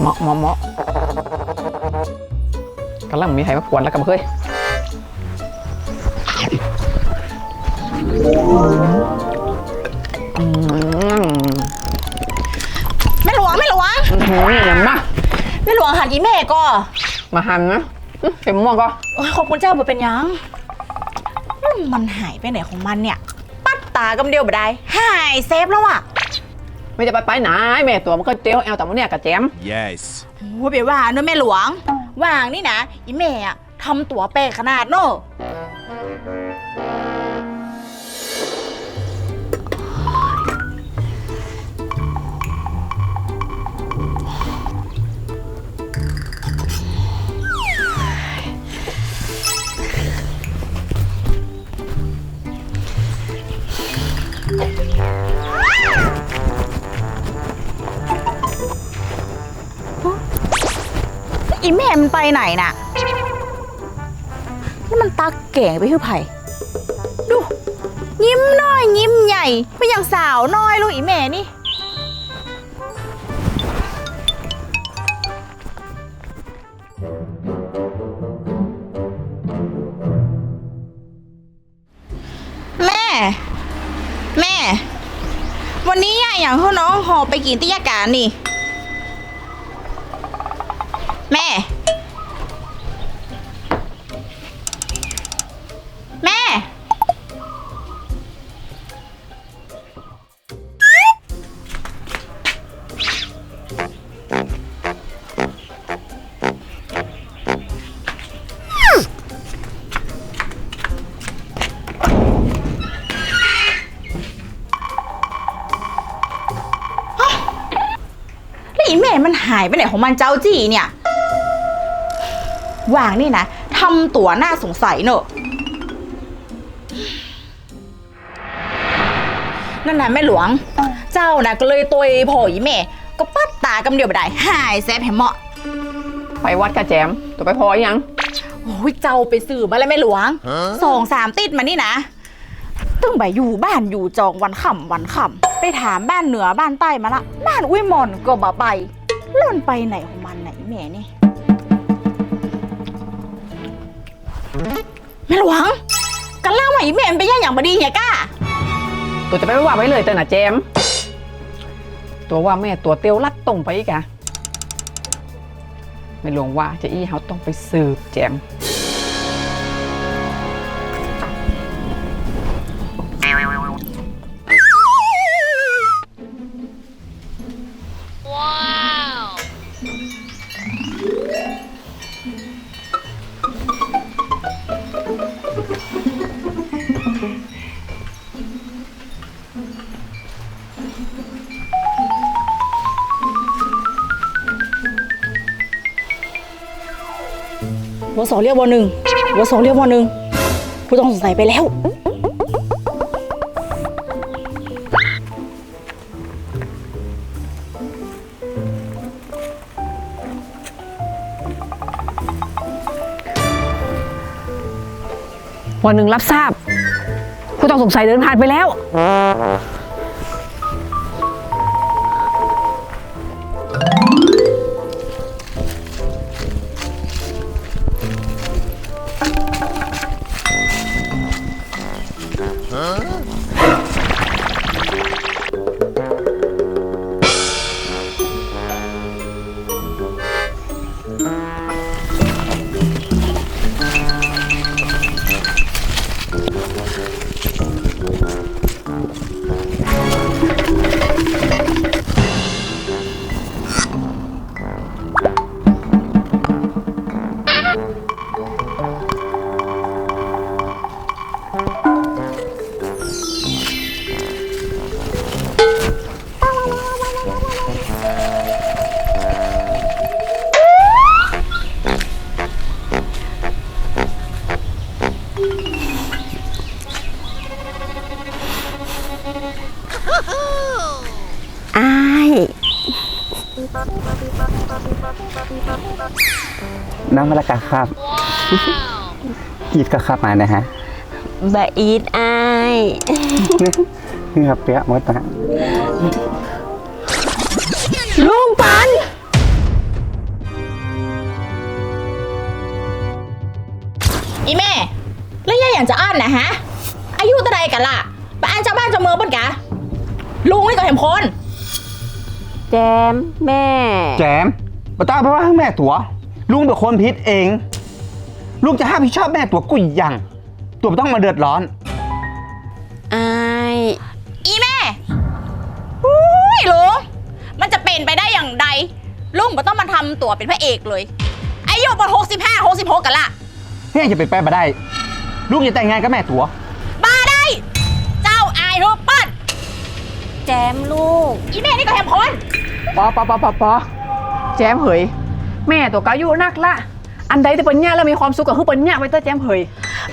เหมาะเหมาะเหมาะกำลังมีใครมากวนแล้วกันเคยอืมแม่หลวงแม่หลวงอื้อหืออย่างมากแม่หลวงหันอีแม่ก็มาหันนะอื้อเข็มม่วงก็โอ้ยขอบคุณเจ้าบ่เป็นหยังแล้วมันหายไปไหนของมันเนี่ย ปัดตากำเดียวบ่ได้หายเซฟแล้วอะ ไม่จะไปไปไหนแม่ตัวมันก็เตี้ยวแอลแต่มันเนี่ยกับแจม Yes. โอ้ยเบียว่าเนอะแม่หลวงว่างนี่นะอีแม่อะทำตัวแปลกขนาดเนอะ อีแม่มันไปไหนน่ะ นี่มันตาแก่ไปคือไผ่ดู ยิ้มน้อยยิ้มใหญ่ไม่อย่างสาวน้อยลูกอีแม่นี่ แม่ แม่ วันนี้ยายอย่างเขาน้องหอไปกินติยาการนี่ แม่ แม่แล้วอีแม่มันหายไปไหนของมันเจ้าจีเนี่ย วางนี่นะทำตัวน่าสงสัยเนอะ นั่นนะแม่หลวง เจ้านะก็เลยตัวโผล่อีแม่ ก็ปัดตากำเดียวบ่ได้หายแซบแหมเหมาะไปวัดกับแจม ตัวไปพอยัง โอ้ยเจ้าไปสื่อมาแล้วแม่หลวงสองสามติดมานี่นะตึงใบอยู่บ้านอยู่จองวันค่ำวันค่ำไปถามบ้านเหนือบ้านใต้มาละบ้านอุ้ยหมอนก็บ่ไปเล่นไปไหนของมันไหนแม่นี่แม่หลวงกันเล่าว่าอีแม่มันไปย่างอย่างบดีเนี่ยก้า ตัวจะไปว่าไว้เลยแต่น่ะแจม ตัวว่าแม่ตัวเตียวลัดตรงไปอีกอะไม่ลงว่าจะอี้เขาต้องไปสืบแจม วสองเรียกวหนึ่งวสองเรียกวหนึ่งผู้ต้องสงสัยไปแล้ว วันหนึ่งรับทราบ ผู้ต้องสงสัยเดินผ่านไปแล้ว อ น้ำมะละกาครับอีดก็ครับมานะฮะบะอีไอนี่ครับเปียมดนะลุงปันอีแม่แล้วยายอยากจะอ่านนะฮะ อายุตะไรกันล่ะปะอ่านชาวบ้านชาวเมืองปนกะลุงไม่ก็เห็นคน แจม แม่ แจมป้าตาไปว่าแม่ตัว ลุงเป็นคนพิษเอง ลุงจะห้ามผิดชอบแม่ตัวกุยยัง ตัวไม่ต้องมาเดือดร้อน อายอีแม่อุ้ยลุงมันจะเป็นไปได้อย่างใดลุงบ่ต้องมาทำตัวเป็นพระเอกเลยอายุบนหกสิบห้าหกสิบหกกันละเฮ้ยจะไปแปลมาได้ ลุงจะแต่งงานกับแม่ตัว บ้าได้ เจ้าอายรูปปั้นแจมลูก อีแม่นี่ก็แฮมพนปอปอปอปอปอแจมเหย แม่ตัวก็อายุนักละ อันใดที่เปิ้นย่าแล้วมีความสุขก็คือเปิ้นย่าไว้เตอแจมเหย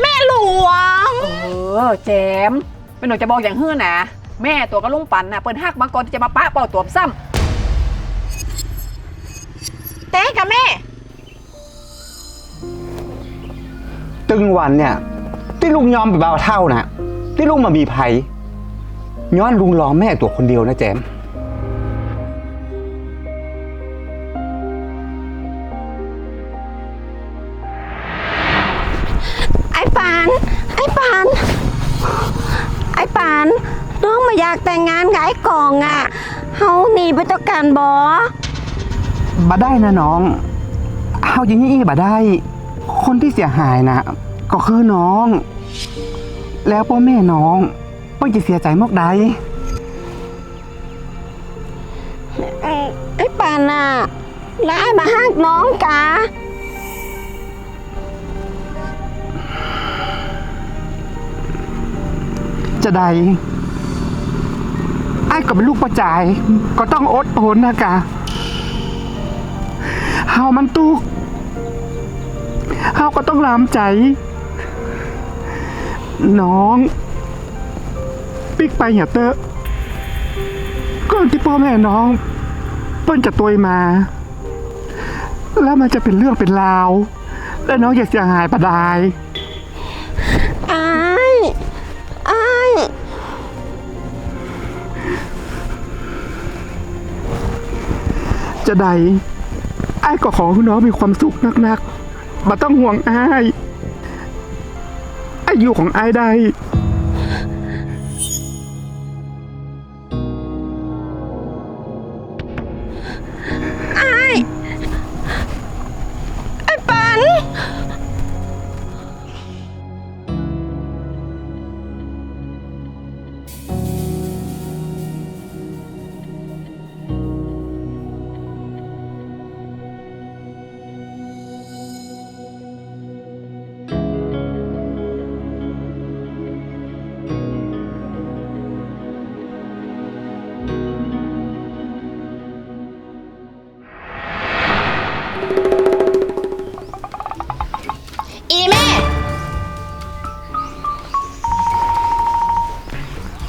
แม่หลวง เออแจมเป็นหนูจะบอกอย่างฮื้อนะแม่ตัวก็ลุงปันน่ะเปิ้นฮักมาก่อนที่จะมาปะเป่าตัวซ้ำ เต้กับแม่ ตึงวันเนี่ย ที่ลุงยอมไปเบาเท่านะที่ลุงมามีภัยย้อนลุงรอแม่ตัวคนเดียวนะแจม ไปตะการบอบ่ได้นะน้องเอาอย่างนี้บ่ได้ คนที่เสียหายนะก็คือน้อง แล้วพ่อแม่น้องเพิ่งจะเสียใจมากใดไอ้ปานอะแล้วไอ้มาหักน้องกะจะใด ไอ้ก็เป็นลูกประจาย ก็ต้องอดทนนะกะเฮามันตุกเฮาก็ต้องลามใจ น้อง ปิกไปอย่าเตอะก่อนที่พ่อแม่น้องเปิ้นจะตัวยมา แล้วมันจะเป็นเรื่องเป็นราว แล้วน้องอยากเสียหายประดาย จะใดไอ้ก็ขอให้น้องมีความสุขนักๆมาต้องห่วงไอ้ไอ้อายุของไอ้ได้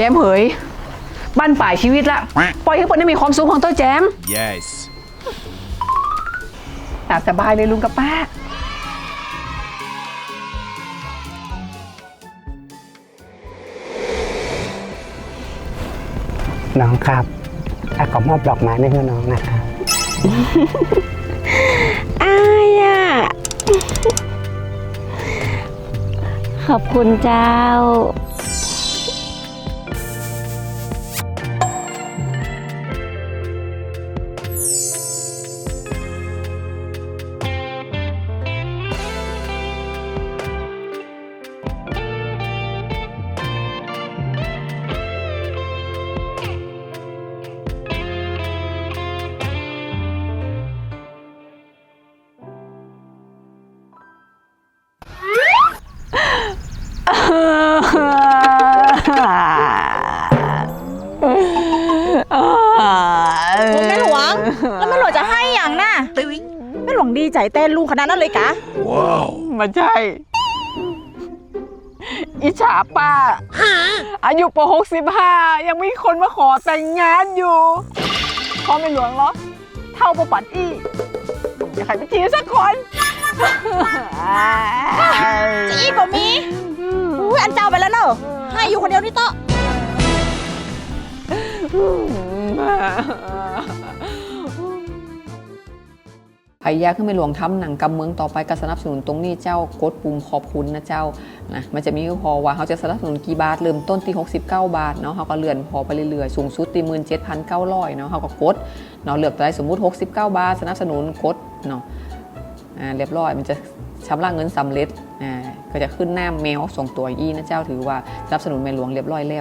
จมเหยบ้านปลายชีวิตละ ปล่อยให้เปิ้นได้มีความสุขของตัวแจม Yes. ตามสบายเลยลุงกับป้าน้องครับอาก็มอบดอกไม้ให้น้องนะครับอายอะขอบคุณเจ้า โอ้แม่หลวง แล้วแม่หลวงจะให้อย่างน่ะแม่หลวงดีใจเต้นลุงขนาดนั้นเลยกะ Wow. ไมาใช่ อิจฉาป้า อายุปหกสิบห้ายังมีคนมาขอแต่งงานอยู่พ่อไม่หลวงเหรอ เท่าประปัดอี้อยากให้ไปจีบสักคนจะอีกบ่มี อุ้ยอันเจ้าไปแล้วเนอะให้อยู่คนเดียวนี่โตะ อืมใครอยาขึ้นไปหลวงทำหนังกำเมืองต่อไปก็สนับสนุนตรงนี้เจ้ากดปุ่มขอบคุณนะเจ้านะมันจะมีพอว่าเขาจะสนับสนุนกี่บาทเริ่มต้นที่69 บาทเนาะเขาก็เลื่อนพอไปเรื่อยๆสูงสุดตีหมื่นเจ็ดพันเก้าร้อยเนาะเขาก็กดเนาะเลือกได้สมมุติ 69 บาท สนับสนุนกดเนาะอ่าเรียบร้อยมันจะชำระเงินสำเร็จอ่าก็จะขึ้นหน้าแมวส่งตัวยี่นะเจ้าถือว่าสนับสนุนแม่หลวงเรียบร้อยแล้ว